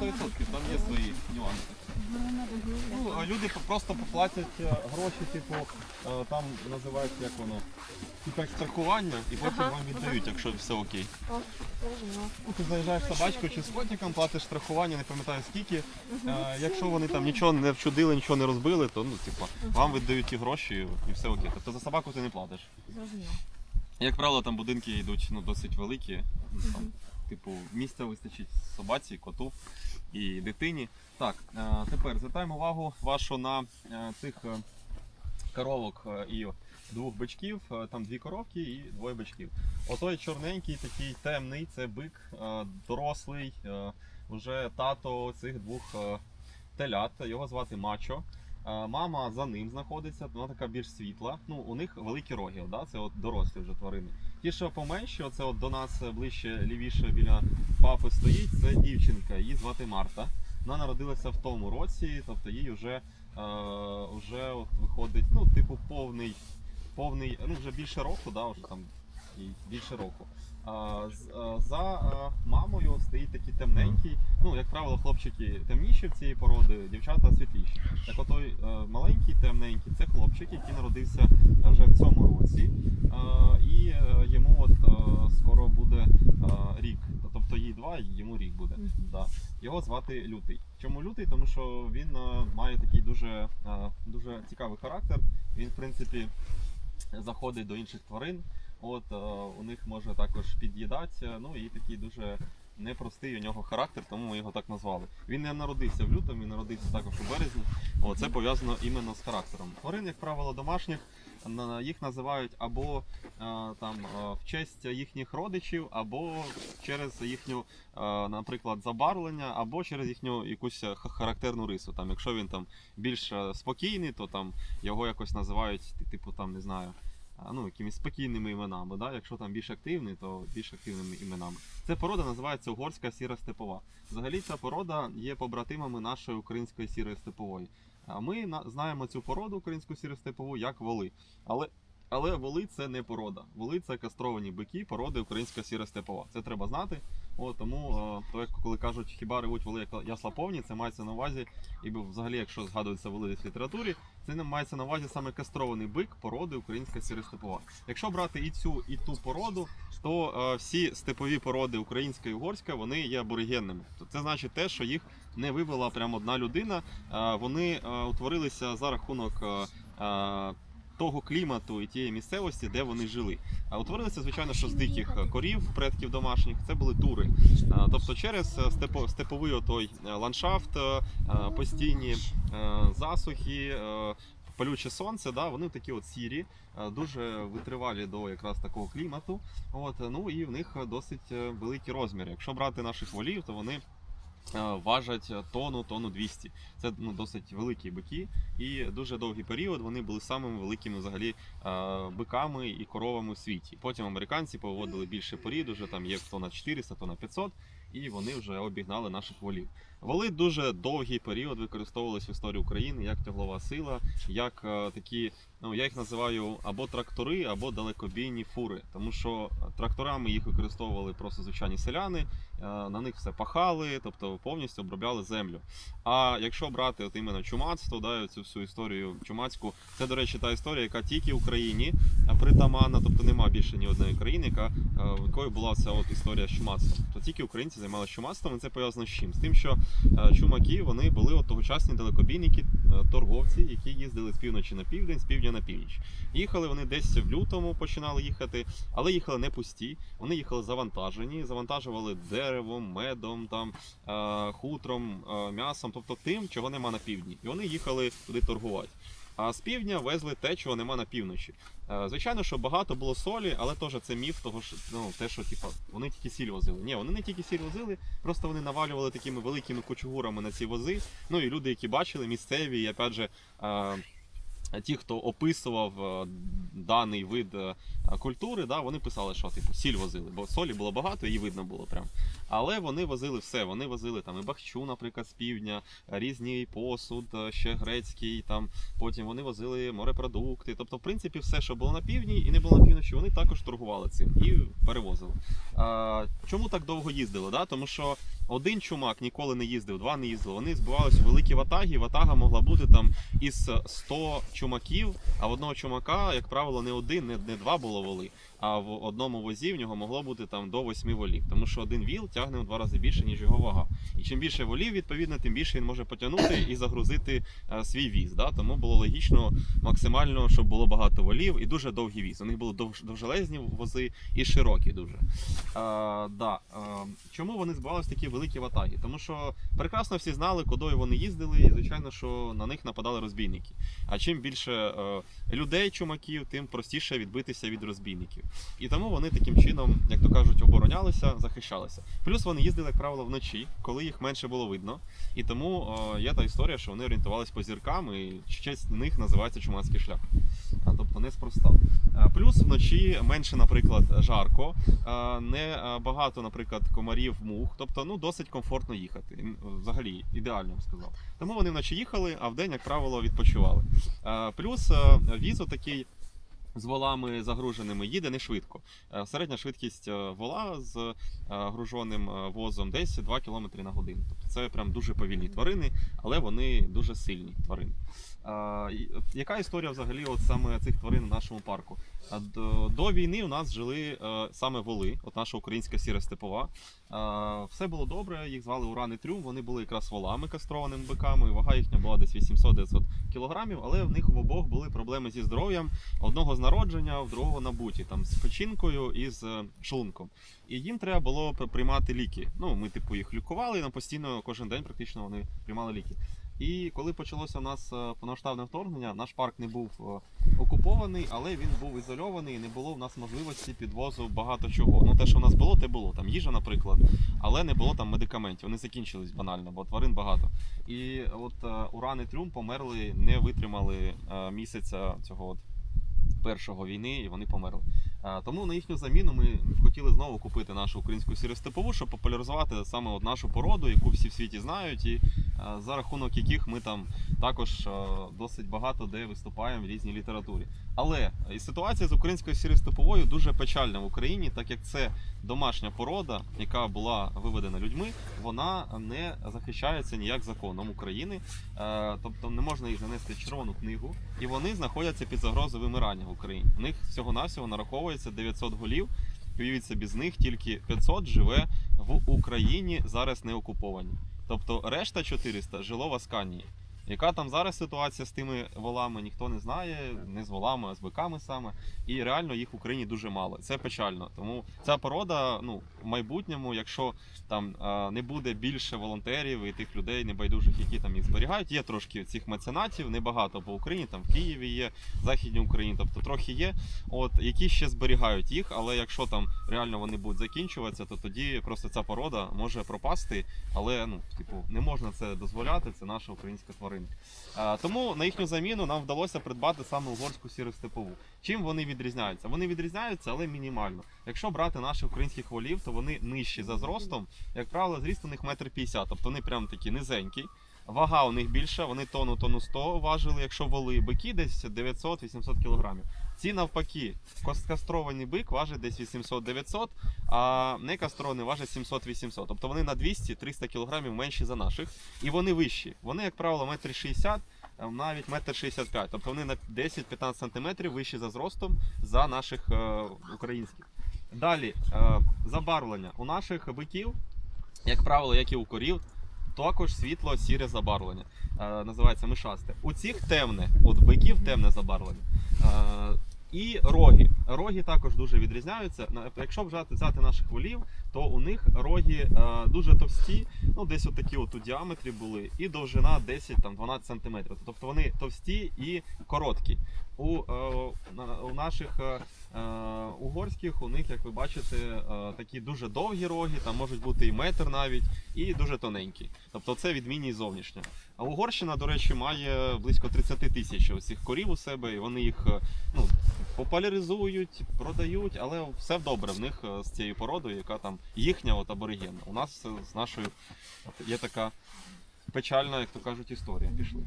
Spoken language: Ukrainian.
100%, там є свої нюанси. Ну, а люди просто поплатять е, гроші, типу, е, там називається як воно, типу як страхування, і потім Ага, вам віддають, якщо все окей. Ну, ти заїжджаєш з собачкою чи з котиком, платиш страхування, не пам'ятаю скільки. Е, якщо вони там нічого не вчудили, нічого не розбили, то ну, типу, вам віддають ті гроші і все окей. Тобто за собаку ти не платиш. Зрозуміло. Як правило, там будинки йдуть ну, досить великі. Ну, Там, типу, місця вистачить собаці, коту і дитині. Так, е, тепер звертаємо увагу вашу на е, цих е, коровок і двох бичків. Там дві коровки і двоє бичків. Отой чорненький, такий темний, це бик, дорослий, вже тато цих двох телят. Його звати Мачо. Мама за ним знаходиться, вона така більш світла. Ну, у них великі роги, да? це от дорослі вже тварини. Ті, що поменші, оце от до нас ближче лівіше біля папи стоїть, це дівчинка, її звати Марта. Вона народилася в тому році, тобто їй вже, е, вже от виходить, ну, типу, повний, повний, ну вже більше року, да, вже там більше року. А, а, за е, мамою стоїть такий темненький. Ну, як правило, хлопчики темніші в цієї породи, дівчата світліші. Так отой е, маленький, темненький, це хлопчик, який народився вже в цьому році. Е, і е, йому от скоро буде рік. Тобто їй два, йому рік буде. Да. Його звати Лютий. Чому лютий? Тому що він має такий дуже, дуже цікавий характер. Він, в принципі, заходить до інших тварин. От у них може також під'їдати. Ну і такий дуже непростий у нього характер, тому ми його так назвали. Він не народився в лютому, він народився також у березні. О, це пов'язано іменно з характером. Тварин, як правило, домашніх. Їх називають або е, там е, в честь їхніх родичів, або через їхню, е, наприклад, забарвлення, або через їхню якусь характерну рису. Там, якщо він там більш спокійний, то там його якось називають, типу, там не знаю. Ну, якимись спокійними іменами, да? якщо там більш активний, то більш активними іменами. Ця порода називається угорська сіра степова. Взагалі ця порода є побратимами нашої української сірої степової. Ми на- знаємо цю породу українську сіру степову як воли. Але, але воли це не порода. Воли це кастровані бики породи українська сіра степова. Це треба знати. О, тому, е, то як коли кажуть, хіба ревуть воли ясла повні, це мається на увазі, і взагалі, якщо згадується воли в літературі, це не мається на увазі саме кастрований бик породи українська сіристепова. Якщо брати і цю, і ту породу, то е, всі степові породи українська і угорська вони є аборигенними. То це значить те, що їх не вивела прямо одна людина. Е, вони е, утворилися за рахунок е, е, того клімату і тієї місцевості, де вони жили. А утворилися, звичайно, що з диких корів, предків домашніх, це були тури. Тобто через е, степо, степовий отой е, ландшафт, е, постійні засухи. Палюче сонце, да, вони такі от сірі, дуже витривалі до якраз такого клімату. От, ну і в них досить великі розміри. Якщо брати наших волів, то вони важать тонну, тонну 200. Це ну, досить великі бики, і дуже довгий період вони були самими великими взагалі е, биками і коровами в світі. Потім американці поводили більше порід, уже там є тонна 400, на 500, і вони вже обігнали наших волів. Воли дуже довгий період використовувалися в історії України як тяглова сила, як е, такі, ну я їх називаю або трактори, або далекобійні фури. Тому що тракторами їх використовували просто звичайні селяни, е, на них все пахали, тобто повністю обробляли землю. А якщо брати от іменно чумацтво, да, цю всю історію чумацьку, це, до речі, та історія, яка тільки в Україні притаманна, тобто нема більше ні одної країни, яка, е, в якої була ця от історія з чумацтвом. То тільки українці займалися чумацтвом, і це пов'язано з чим? З тим, що е, чумаки вони були от тогочасні далекобійники, е, торговці, які їздили з півночі на південь, з півдня на північ. Їхали вони десь в лютому, починали їхати, але їхали не пусті. Вони їхали завантажені, завантажували деревом, медом, там хутром, м'ясом, тобто тим, чого нема на півдні. І вони їхали туди торгувати. А з півдня везли те, чого нема на півночі. Е, Звичайно, що багато було солі, але теж це міф, того що ну те, що типа вони тільки сіль возили. Ні, вони не тільки сіль возили, просто вони навалювали такими великими кучугурами на ці вози. Ну і люди, які бачили, місцеві, і опять же. е, Ті, хто описував е, даний вид е, культури, да, вони писали, що типу сіль возили, бо солі було багато, її видно було прям. Але вони возили все. Вони возили там і бахчу, наприклад, з півдня, різний посуд, е, ще грецький, там потім вони возили морепродукти. Тобто, в принципі, все, що було на півдні і не було на півночі, вони також торгували цим і перевозили. А, чому так довго їздили? Да? Тому що один чумак ніколи не їздив, два не їздили. Вони збивалися у великі ватаги. Ватага могла бути там із 100 чумаків, а в одного чумака, як правило, не один, не, не два було воли, а в одному возі в нього могло бути там до 8 волів. Тому що один віл тягне в два рази більше, ніж його вага. І чим більше волів, відповідно, тим більше він може потягнути і загрузити е, свій віз. Да? Тому було логічно максимально, щоб було багато волів і дуже довгі віз. У них були довж, довжелезні вози і широкі дуже. Е, да. е, чому вони збивалися такі великі ватаги? Тому що прекрасно всі знали, куди вони їздили, і звичайно, що на них нападали розбійники. А чим більше е, людей, чумаків, тим простіше відбитися від розбійників. І тому вони таким чином, як то кажуть, оборонялися, захищалися. Плюс вони їздили, як правило, вночі, коли їх менше було видно. І тому е, є та історія, що вони орієнтувалися по зіркам, і честь них називається чумацький шлях. А, тобто неспроста. Плюс вночі менше, наприклад, жарко, не багато, наприклад, комарів, мух. Тобто, ну досить комфортно їхати. Взагалі, ідеально б сказав. Тому вони вночі їхали, а вдень, як правило, відпочивали. Плюс е, віз такий. З волами загруженими їде не швидко. Е, Середня швидкість е, вола з е, груженим возом десь 2 км на годину. Тобто це прям дуже повільні тварини, але вони дуже сильні тварини. Яка історія взагалі от саме цих тварин в нашому парку? До, війни у нас жили саме воли, от наша українська сіра степова. Все було добре, їх звали Уран і Трюм, вони були якраз волами кастрованими биками. Вага їхня була десь 800-900 кілограмів, але в них в обох були проблеми зі здоров'ям. Одного з народження, в другого набуті, там з печінкою і з е, шлунком. І їм треба було приймати ліки. Ну, ми, типу, їх лікували, і нам постійно кожен день практично вони приймали ліки. І коли почалося у нас е, повномасштабне вторгнення, наш парк не був е, окупований, але він був ізольований, і не було в нас можливості підвозу багато чого. Ну те, що в нас було, те було. Там їжа, наприклад, але не було там медикаментів. Вони закінчились банально, бо тварин багато. І от Уран і Трюм померли, не витримали місяця цього от першого війни, і вони померли. Тому на їхню заміну ми хотіли знову купити нашу українську сіростепову, щоб популяризувати саме от нашу породу, яку всі в світі знають, і за рахунок яких ми там також е, досить багато де виступаємо в різній літературі. Але і ситуація з українською сіростеповою дуже печальна в Україні, так як це домашня порода, яка була виведена людьми, вона не захищається ніяк законом України. Е, Тобто не можна їх занести в червону книгу, і вони знаходяться під загрозою вимирання в Україні. У них всього-навсього нараховується 900 голів. Уявіть собі, з них тільки 500 живе в Україні, зараз не окуповані. Тобто решта 400 жило в Асканії. Яка там зараз ситуація з тими волами, ніхто не знає, не з волами, а з биками саме. І реально їх в Україні дуже мало. Це печально. Тому ця порода, ну, в майбутньому, якщо там е, не буде більше волонтерів і тих людей небайдужих, які там їх зберігають, є трошки цих меценатів, небагато по Україні, там в Києві є, в Західній Україні, тобто трохи є. От які ще зберігають їх, але якщо там реально вони будуть закінчуватися, то тоді просто ця порода може пропасти. Але ну, типу, не можна це дозволяти. Це наша українська тварина. А, тому на їхню заміну нам вдалося придбати саме угорську сіростепову. Чим вони відрізняються? Вони відрізняються, але мінімально. Якщо брати наших українських волів, то вони нижчі за зростом. Як правило, зріст у них метр п'ятдесят, тобто вони прям такі низенькі. Вага у них більша, вони тонну, тонну 100 важили, якщо воли бики десь 900-800 кілограмів. Ці навпаки, кастрований бик важить десь 800-900, а не кастрований важить 700-800. Тобто вони на 200-300 кілограмів менші за наших. І вони вищі. Вони, як правило, метр 60, е, навіть метр 65. Тобто вони на 10-15 сантиметрів вищі за зростом за наших е, українських. Далі, е, забарвлення. У наших биків, як правило, як і у корів, також світло-сіре забарвлення. Е, називається мишасте. У цих темне, от биків темне забарвлення. І роги. Роги також дуже відрізняються. Якщо взяти, взяти наших волів, то у них роги е, дуже товсті, ну десь отакі от у діаметрі були, і довжина 10-12 см. Тобто вони товсті і короткі. У, е, у наших е, е, угорських, у них, як ви бачите, е, такі дуже довгі роги, там можуть бути і метр навіть, і дуже тоненькі. Тобто це відмінність зовнішня. А Угорщина, до речі, має близько 30 тисяч цих корів у себе, і вони їх е, ну, популяризують, продають, але все добре в них е, з цією породою, яка там їхня от аборигенна. У нас з нашою є така печальна, як то кажуть, історія. Пішли.